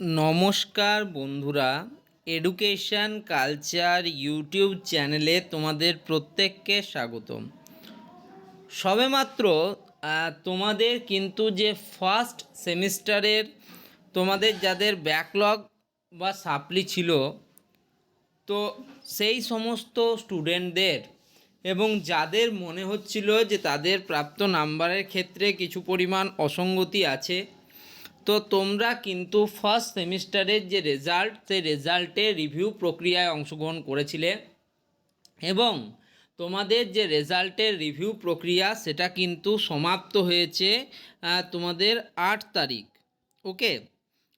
নমস্কার বন্ধুরা education culture YouTube চ্যানেলে তোমাদের প্রত্যেককে স্বাগতম। সবেমাত্র তোমাদের কিন্তু যে ফার্স্ট সেমিস্টারের তোমাদের যাদের ব্যাকলগ বা সাপ্লি ছিল, তো সেই সমস্ত স্টুডেন্টদের এবং যাদের মনে হচ্ছিল যে তাদের প্রাপ্ত নাম্বারের ক্ষেত্রে কিছু পরিমাণ অসঙ্গতি আছে তো তোমরা কিন্তু ফার্স্ট সেমিস্টারের যে রেজাল্ট সেই রেজাল্টে রিভিউ প্রক্রিয়ায় অংশগ্রহণ করেছিলে। এবং তোমাদের যে রেজাল্টের রিভিউ প্রক্রিয়া, সেটা কিন্তু সমাপ্ত হয়েছে তোমাদের আট তারিখ ওকে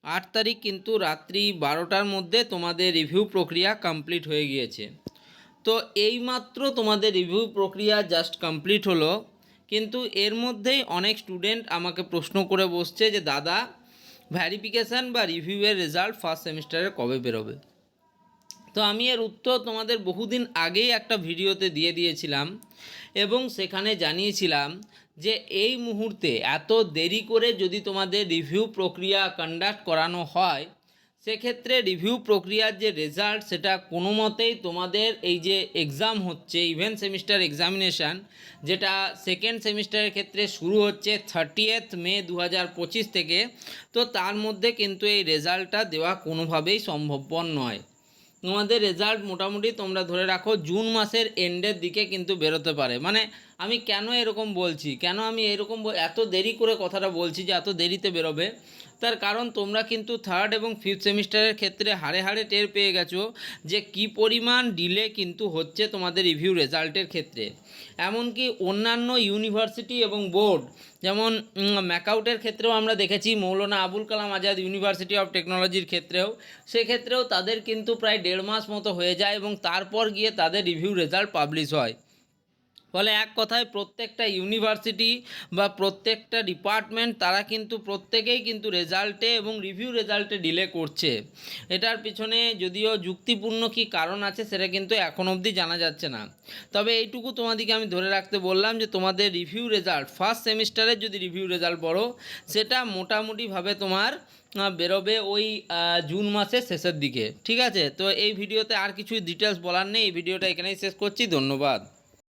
আট তারিখ কিন্তু রাত্রি বারোটার মধ্যে তোমাদের রিভিউ প্রক্রিয়া কমপ্লিট হয়ে গিয়েছে। তো এইমাত্র তোমাদের রিভিউ প্রক্রিয়া জাস্ট কমপ্লিট হলো, কিন্তু এর মধ্যেই অনেক স্টুডেন্ট আমাকে প্রশ্ন করে বসছে যে, দাদা ভ্যারিফিকেশান বা রিভিউয়ের রেজাল্ট ফার্স্ট সেমিস্টারে কবে বেরোবে? তো আমি এর উত্তর তোমাদের বহুদিন আগেই একটা ভিডিওতে দিয়ে দিয়েছিলাম এবং সেখানে জানিয়েছিলাম যে এই মুহূর্তে এত দেরি করে যদি তোমাদের রিভিউ প্রক্রিয়া কন্ডাক্ট করানো হয় সেক্ষেত্রে রিভিউ প্রক্রিয়ার যে রেজাল্ট সেটা কোনো মতেই তোমাদের এই যে এক্সাম হচ্ছে ইভেন্ট সেমিস্টার এক্সামিনেশান যেটা সেকেন্ড সেমিস্টারের ক্ষেত্রে শুরু হচ্ছে থার্টিয়েথ মে দু থেকে, তো তার মধ্যে কিন্তু এই রেজাল্টটা দেওয়া কোনোভাবেই সম্ভবপর নয়। তোমাদের রেজাল্ট মোটামুটি তোমরা ধরে রাখো, জুন মাসের এন্ডের দিকে কিন্তু বেরোতে পারে। মানে আমি কেন এরকম বলছি? কেন আমি এরকম এত দেরি করে কথাটা বলছি যে এত দেরিতে বেরোবে? তার কারণ তোমরা কিন্তু থার্ড এবং ফিফথ সেমিস্টারের ক্ষেত্রে হাড়ে হাড়ে টের পেয়ে গেছো যে কি পরিমাণ ডিলে কিন্তু হচ্ছে তোমাদের রিভিউ রেজাল্টের ক্ষেত্রে। এমনকি অন্যান্য ইউনিভার্সিটি এবং বোর্ড যেমন ম্যাকআউটের ক্ষেত্রেও আমরা দেখেছি, মৌলানা আবুল কালাম আজাদ ইউনিভার্সিটি অফ টেকনোলজির ক্ষেত্রেও। সেক্ষেত্রেও তাদের কিন্তু প্রায় দেড় মাস মতো হয়ে যায় এবং তারপর গিয়ে তাদের রিভিউ রেজাল্ট পাবলিশ হয়। ফলে এক কথায় প্রত্যেকটা ইউনিভার্সিটি বা প্রত্যেকটা ডিপার্টমেন্ট তারা কিন্তু প্রত্যেকেই কিন্তু রেজাল্টে এবং রিভিউ রেজাল্টে ডিলে করছে। এটার পিছনে যদিও যুক্তিপূর্ণ কি কারণ আছে সেটা কিন্তু এখন অবধি জানা যাচ্ছে না। তবে এইটুকু তোমাদেরকে আমি ধরে রাখতে বললাম যে তোমাদের রিভিউ রেজাল্ট, ফার্স্ট সেমিস্টারের যদি রিভিউ রেজাল্ট বড় সেটা মোটামুটিভাবে তোমার বেরোবে ওই জুন মাসের শেষের দিকে। ঠিক আছে? তো এই ভিডিওতে আর কিছু ডিটেলস বলার নেই। এই ভিডিওটা এখানেই শেষ করছি। ধন্যবাদ।